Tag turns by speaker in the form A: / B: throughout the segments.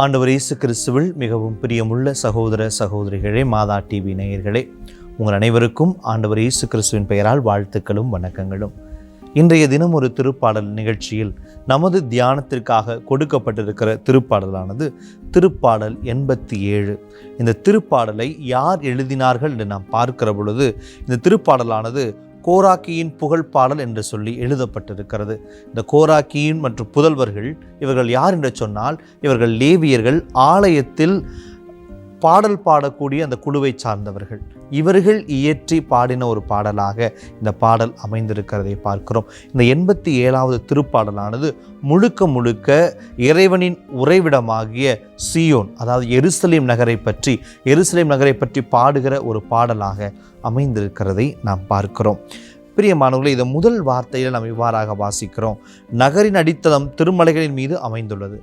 A: ஆண்டவர் இயேசு கிறிஸ்துவில் மிகவும் பிரியமுள்ள சகோதர சகோதரிகளே மாதா டிவி நேயர்களே உங்கள் அனைவருக்கும் ஆண்டவர் இயேசு கிறிஸ்துவின் பெயரால் வாழ்த்துக்களும் வணக்கங்களும். இன்றைய தினம் ஒரு திருப்பாடல் நிகழ்ச்சியில் நமது தியானத்திற்காக கொடுக்கப்பட்டிருக்கிற திருப்பாடலானது திருப்பாடல் எண்பத்தி ஏழு. இந்த திருப்பாடலை யார் எழுதினார்கள் என்று நாம் பார்க்கிற பொழுது இந்த திருப்பாடலானது கோராக்கியின் புகழ் பாடல் என்று சொல்லி எழுதப்பட்டிருக்கிறது. இந்த கோராக்கியின் மற்றும் புதல்வர்கள் இவர்கள் யார் என்று சொன்னால் இவர்கள் லேவியர்கள் ஆலயத்தில் பாடல் பாடக்கூடிய அந்த குழுவை சார்ந்தவர்கள். இவர்கள் இயற்றி பாடின ஒரு பாடலாக இந்த பாடல் அமைந்திருக்கிறதை பார்க்கிறோம். இந்த எண்பத்தி ஏழாவது திருப்பாடலானது முழுக்க முழுக்க இறைவனின் உறைவிடமாகிய சியோன் அதாவது எருசலேம் நகரை பற்றி எருசலேம் நகரை பற்றி பாடுகிற ஒரு பாடலாக அமைந்திருக்கிறதை நாம் பார்க்கிறோம். பிரியமானவர்களே இதை முதல் வார்த்தையில் நாம் இவ்வாறாக வாசிக்கிறோம். நகரின் அடித்தளம் திருமலைகளின் மீது அமைந்துள்ளது.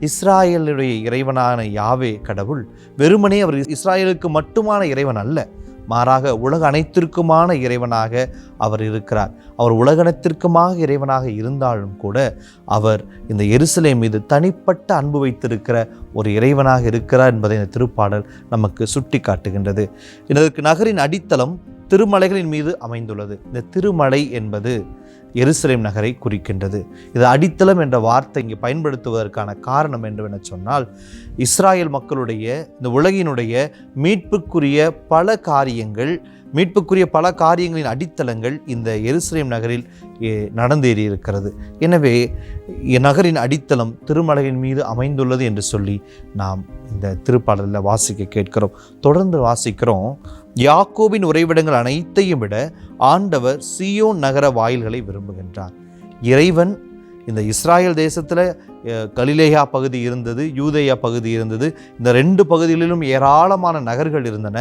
A: இஸ்ராயலுடைய இறைவனான யாவே கடவுள் வெறுமனே அவர் இஸ்ராயலுக்கு மட்டுமான இறைவன் அல்ல மாறாக உலக அனைத்திற்குமான இறைவனாக அவர் இருக்கிறார். அவர் உலகனத்திற்குமாக இறைவனாக இருந்தாலும் கூட அவர் இந்த எருசலே மீது தனிப்பட்ட அன்பு வைத்திருக்கிற ஒரு இறைவனாக இருக்கிறார் என்பதை இந்த திருப்பாடல் நமக்கு சுட்டி காட்டுகின்றது இதற்கு நகரின் அடித்தளம் திருமலைகளின் மீது அமைந்துள்ளது. இந்த திருமலை என்பது எருசலேம் நகரை குறிக்கின்றது. இது அடித்தளம் என்ற வார்த்தை இங்கே பயன்படுத்துவதற்கான காரணம் என்னவென சொன்னால் இஸ்ராயல் மக்களுடைய இந்த உலகினுடைய மீட்புக்குரிய பல காரியங்கள் மீட்புக்குரிய பல காரியங்களின் அடித்தளங்கள் இந்த எருசலேம் நகரில் நடந்தேறி இருக்கிறது எனவே நகரின் அடித்தளம் திருமலையின் மீது அமைந்துள்ளது என்று சொல்லி நாம் இந்த திருப்பாடலில் வாசிக்க கேட்கிறோம். தொடர்ந்து வாசிக்கிறோம். யாக்கோபின் உறைவிடங்கள் அனைத்தையும் விட ஆண்டவர் சியோன் நகர வாயில்களை விரும்புகின்றார். இறைவன் இந்த இஸ்ராயல் தேசத்தில் கலிலேயா பகுதி இருந்தது யூதேயா பகுதி இருந்தது. இந்த ரெண்டு பகுதிகளிலும் ஏராளமான நகர்கள் இருந்தன.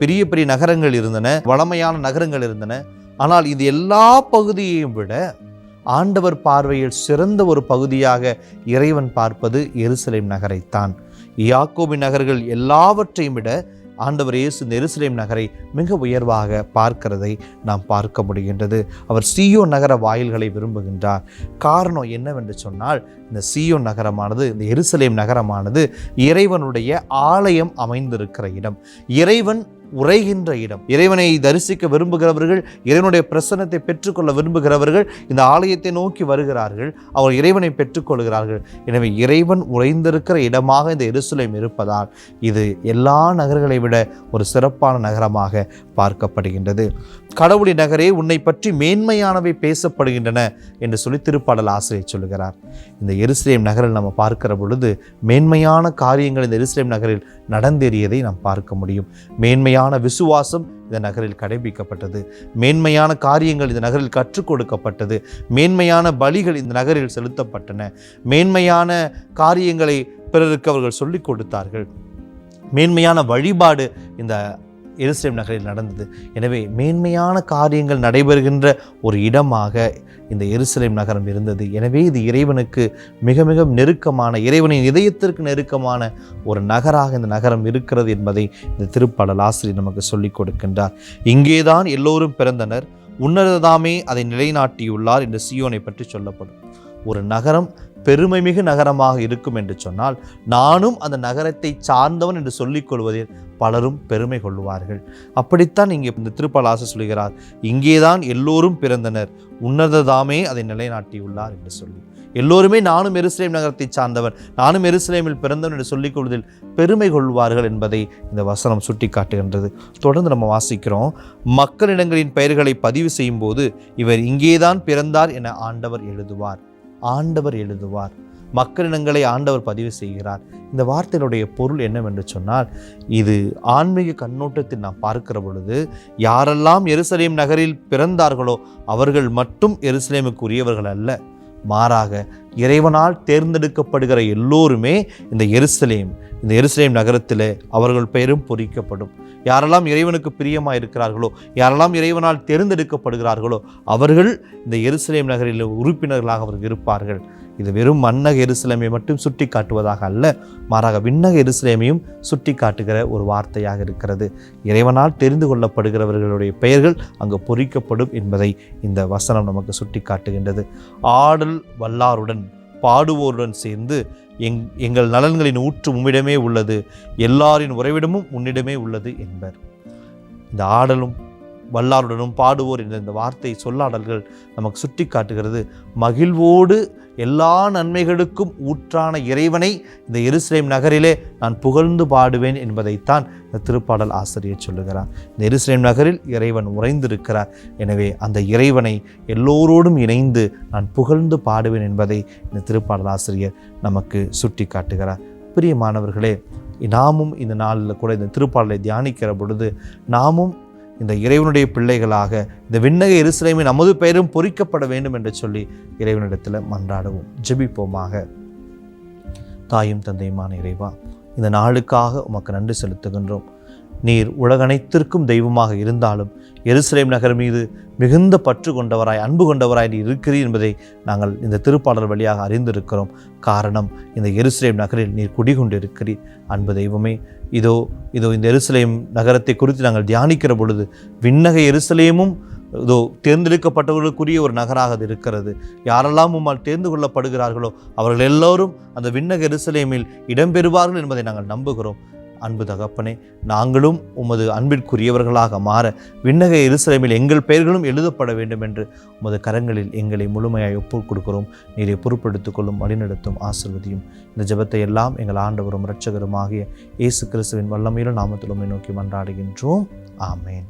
A: பெரிய பெரிய நகரங்கள் இருந்தன வளமையான நகரங்கள் இருந்தன. ஆனால் இது எல்லா பகுதியையும் விட ஆண்டவர் பார்வையில் சிறந்த ஒரு பகுதியாக இறைவன் பார்ப்பது எருசலேம் நகரைத்தான். யாக்கோபி நகர்கள் எல்லாவற்றையும் விட ஆண்டவர் இயேசு நெருசலேம் நகரை மிக உயர்வாக பார்க்கிறதை நாம் பார்க்க முடிகின்றது. அவர் சியோ நகர வாயில்களை விரும்புகின்றார். காரணம் என்னவென்று சொன்னால் இந்த சியோ நகரமானது இந்த எருசலேம் நகரமானது இறைவனுடைய ஆலயம் அமைந்திருக்கிற இடம். இறைவன் உரைகின்ற இடம். இறைவனை தரிசிக்க விரும்புகிறவர்கள் இறைவனுடைய பிரசன்னத்தை பெற்றுக்கொள்ள விரும்புகிறவர்கள் இந்த ஆலயத்தை நோக்கி வருகிறார்கள் அவர் இறைவனை பெற்றுக்கொள்கிறார்கள். எனவே இறைவன் உறைந்திருக்கிற இடமாக இந்த எருசலேம் இருப்பதால் இது எல்லா நகர்களை விட ஒரு சிறப்பான நகரமாக பார்க்கப்படுகின்றது. கடவுளின் நகரே உன்னை பற்றி மேன்மையானவை பேசப்படுகின்றன என்று சொல்லி திருப்பாடல் ஆசிரியர் சொல்கிறார் இந்த எருசலேம் நகரில் நம்ம பார்க்கிற பொழுது மேன்மையான காரியங்கள் இந்த எருசலேம் நகரில் நடந்தேறியதை நாம் பார்க்க முடியும். மேன்மையான விசுவாசம் இந்த நகரில் கடைபிடிக்கப்பட்டது. மேன்மையான காரியங்கள் இந்த நகரில் கற்றுக் கொடுக்கப்பட்டது. மேன்மையான பலிகள் இந்த நகரில் செலுத்தப்பட்டன. மேன்மையான காரியங்களை பிறருக்கு அவர்கள் சொல்லிக் கொடுத்தார்கள். மேன்மையான வழிபாடு இந்த எருசலேம் நகரில் நடந்தது. எனவே மேன்மையான காரியங்கள் நடைபெறுகின்ற ஒரு இடமாக இந்த எருசலேம் நகரம் இருந்தது. எனவே இது இறைவனுக்கு மிக மிக நெருக்கமான இறைவனின் இதயத்திற்கு நெருக்கமான ஒரு நகராக இந்த நகரம் இருக்கிறது என்பதை இந்த திருப்பாடல் ஆசிரியர் நமக்கு சொல்லிக் கொடுக்கின்றார். இங்கேதான் எல்லோரும் பிறந்தனர். உன்னததாமே அதை நிலைநாட்டியுள்ளார் என்று சியோனை பற்றி சொல்லப்படும். ஒரு நகரம் பெருமைமிகு நகரமாக இருக்கும் என்று சொன்னால் நானும் அந்த நகரத்தை சார்ந்தவன் என்று சொல்லிக் கொள்வதில் பலரும் பெருமை கொள்வார்கள் அப்படித்தான் இங்கே இந்த திருப்பாலாச சொல்கிறார் இங்கேதான் எல்லோரும் பிறந்தனர் உன்னததாமே அதை நிலைநாட்டியுள்ளார் என்று சொல்லி. எல்லோருமே நானும் எருசலேம் நகரத்தை சார்ந்தவன் நானும் எருசலேமில் பிறந்தவன் என்று சொல்லிக் கொள்வதில் பெருமை கொள்வார்கள் என்பதை இந்த வசனம் சுட்டி காட்டுகின்றது தொடர்ந்து நம்ம வாசிக்கிறோம் மக்களிடங்களின் பெயர்களை பதிவு செய்யும் போது இவர் இங்கேதான் பிறந்தார் என ஆண்டவர் எழுதுவார். ஆண்டவர் எழுதுவார். மக்களினங்களை ஆண்டவர் பதிவு செய்கிறார். இந்த வார்த்தையினுடைய பொருள் என்னவென்று சொன்னால் இது ஆன்மீக கண்ணோட்டத்தில் நாம் பார்க்கிற பொழுது யாரெல்லாம் எருசலேம் நகரில் பிறந்தார்களோ அவர்கள் மட்டும் எருசலேமுக்கு உரியவர்கள் அல்ல. மாறாக இறைவனால் தேர்ந்தெடுக்கப்படுகிற எல்லோருமே இந்த எருசலேம் இந்த எருசலேம் நகரத்தில் அவர்கள் பெயரும் பொறிக்கப்படும். யாரெல்லாம் இறைவனுக்கு பிரியமாக இருக்கிறார்களோ யாரெல்லாம் இறைவனால் தேர்ந்தெடுக்கப்படுகிறார்களோ அவர்கள் இந்த எருசலேம் நகரில் உறுப்பினர்களாக அவர்கள் இருப்பார்கள். இது வெறும் மன்னக எருசலேமை மட்டும் சுட்டி காட்டுவதாக அல்ல மாறாக விண்ணக எருசலேமையும் சுட்டி காட்டுகிற ஒரு வார்த்தையாக இருக்கிறது. இறைவனால் தெரிந்து கொள்ளப்படுகிறவர்களுடைய பெயர்கள் அங்கு பொறிக்கப்படும் என்பதை இந்த வசனம் நமக்கு சுட்டி காட்டுகின்றது ஆடல் வல்லாருடன் பாடுவோருடன் சேர்ந்து எங் எங்கள் நலன்களின் ஊற்று உம்மிடமே உள்ளது. எல்லாரின் உறைவிடமும் உன்னிடமே உள்ளது என்பர். இந்த ஆடலும் வல்லாருடனும் பாடுவோர் என்ற இந்த வார்த்தை சொல்லாடல்கள் நமக்கு சுட்டி காட்டுகிறது. மகிழ்வோடு எல்லா நன்மைகளுக்கும் ஊற்றான இறைவனை இந்த எருசலேம் நகரிலே நான் புகழ்ந்து பாடுவேன் என்பதைத்தான் இந்த திருப்பாடல் ஆசிரியர் சொல்லுகிறார். இந்த எருசலேம் நகரில் இறைவன் உறைந்திருக்கிறார். எனவே அந்த இறைவனை எல்லோரோடும் இணைந்து நான் புகழ்ந்து பாடுவேன் என்பதை இந்த திருப்பாடல் ஆசிரியர் நமக்கு சுட்டி காட்டுகிறார். பிரியமானவர்களே நாமும் இந்த நாளில் கூட இந்த திருப்பாடலை தியானிக்கிற பொழுது நாமும் இந்த இறைவனுடைய பிள்ளைகளாக இந்த விண்ணக எருசலேமின் நமது பெயரும் பொறிக்கப்பட வேண்டும் என்று சொல்லி இறைவனிடத்தில் மன்றாடுவோம். ஜெபிப்போமாக. தாயும் தந்தையுமான இறைவா இந்த நாளுக்காக உமக்கு நன்றி செலுத்துகின்றோம். நீர் உலகனைத்திற்கும் தெய்வமாக இருந்தாலும் எருசலேம் நகர் மீது மிகுந்த பற்று கொண்டவராய் அன்பு கொண்டவராய் நீ இருக்கிறீர் என்பதை நாங்கள் இந்த திருப்பாடல் வழியாக அறிந்திருக்கிறோம். காரணம் இந்த எருசலேம் நகரில் நீர் குடிகொண்டிருக்கிறீர். அன்பு தெய்வமே இதோ இதோ இந்த எருசலேம் நகரத்தை குறித்து நாங்கள் தியானிக்கிற பொழுது விண்ணக எருசலேமும் இதோ தேர்ந்தெடுக்கப்பட்டவர்களுக்குரிய ஒரு நகராக அது இருக்கிறது. யாரெல்லாம் உம்மால் தேர்ந்து கொள்ளப்படுகிறார்களோ அவர்கள் எல்லோரும் அந்த விண்ணக எருசலேமில் இடம்பெறுவார்கள் என்பதை நாங்கள் நம்புகிறோம். அன்பு தகப்பனே நாங்களும் உமது அன்பிற்குரியவர்களாக மாற விண்ணக இருசலமில் எங்கள் பெயர்களும் எழுதப்பட வேண்டும் என்று உமது கரங்களில் எங்களை முழுமையாய் ஒப்புக் கொடுக்கிறோம். நீரை பொறுப்படுத்திக் கொள்ளும் வழிநடத்தும் ஆசிர்வதியும். இந்த ஜபத்தை எல்லாம் எங்கள் ஆண்டவரும் இரட்சகருமாகிய இயேசு கிறிஸ்துவின் வல்லமையிலும் நாமத்திலும் நோக்கி மன்றாடுகின்றோம். ஆமேன்.